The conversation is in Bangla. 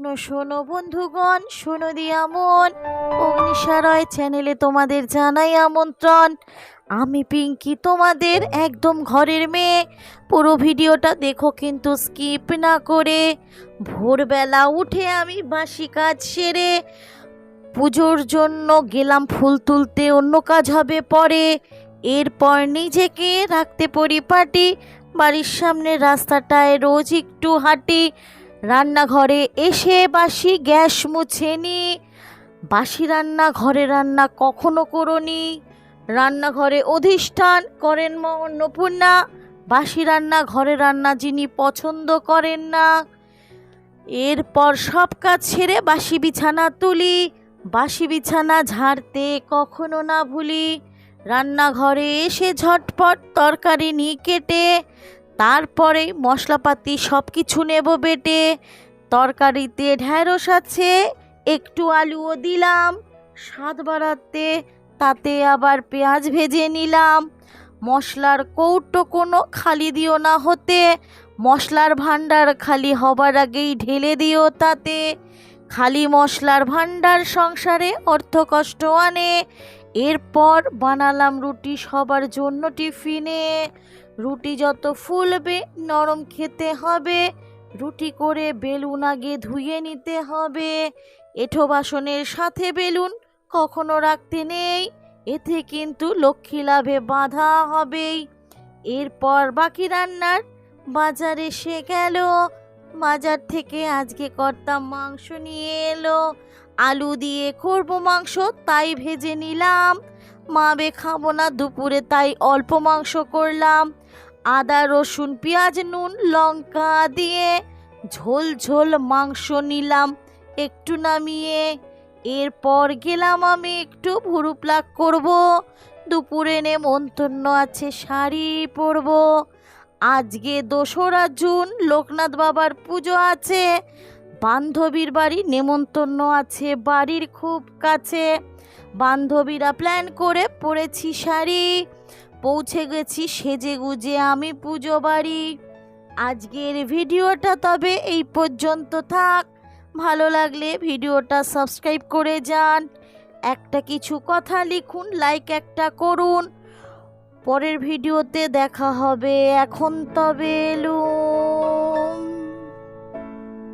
শোনো শোনো বন্ধুগণ, শোনো দিয়া মন অগ্নিসারয় চ্যানেলে তোমাদের জানাই আমন্ত্রণ। আমি পিঙ্কি, তোমাদের একদম ঘরের মেয়ে। পুরো ভিডিওটা দেখো কিন্তু স্কিপ না করে। ভোরবেলা উঠে আমি বাসি কাজ সেরে পুজোর জন্য গেলাম ফুল তুলতে, অন্য কাজ হবে পরে। এরপর নিজেকে রাখতে পরিপাটি বাড়ির সামনে রাস্তাটায় রোজ একটু হাঁটি। রান্নাঘরে এসে বাসি গ্যাস মুছে নি। বাসি রান্না ঘরে রান্না কখনো করনি। রান্নাঘরে অধিষ্ঠান করেন অন্নপূর্ণা। বাসি রান্না ঘরে রান্না যিনি পছন্দ করেন না। এরপর সব কাজ ছেড়ে বাসি বিছানা তুলি। বাসি বিছানা ঝাড়তে কখনো না ভুলি। রান্নাঘরে এসে ঝটপট তরকারি নিয়ে কেটে তারপরে মশলাপাতি সব কিছু নেব বেটে। তরকারিতে ঢ্যাঁড়স আছে, একটু আলুও দিলাম। স্বাদ বাড়াতে তাতে আবার পেঁয়াজ ভেজে নিলাম। মশলার কৌটো কোনো খালি দিও না হতে। মশলার ভাণ্ডার খালি হবার আগেই ঢেলে দিও তাতে। খালি মশলার ভাণ্ডার সংসারে অর্থ কষ্ট আনে। এরপর বানালাম রুটি সবার জন্য টিফিনে। রুটি যত ফুলবে, নরম খেতে হবে। রুটি করে বেলুন আগে ধুয়ে নিতে হবে। এঠো বাসনের সাথে বেলুন কখনো রাখতে নেই। এতে কিন্তু লক্ষ্মী লাভে বাধা হবেই। এরপর বাকি রান্নার বাজারে এসে গেল। বাজার থেকে আজকে কর্তাম মাংস নিয়ে এলো। আলু দিয়ে করব মাংস, তাই ভেজে নিলাম। মা বে খাব না, দুপুরে তাই অল্প মাংস করলাম। আদা, রসুন, পেঁয়াজ, নুন, লঙ্কা দিয়ে ঝোল ঝোল মাংস নিলাম একটু নামিয়ে। এরপর গেলাম আমি একটু ভুরু প্লাক করব। দুপুরে নেমন্তন্ন আছে, শাড়ি পরব। আজকে দোসরা জুন, লোকনাথ বাবার পুজো আছে। বান্ধবীর বাড়ি নেমন্তন্ন আছে, বাড়ির খুব কাছে। বান্ধবীরা প্ল্যান করে পরেছি শাড়ি। পৌঁছে গেছি সেজে গুজে আমি পুজো বাড়ি। আজকের ভিডিওটা তবে এই পর্যন্ত থাক। ভালো লাগলে ভিডিওটা সাবস্ক্রাইব করে যান। একটা কিছু কথা লিখুন লাইক একটা করুন। পরের ভিডিওতে দেখা হবে। এখন তবে এলুম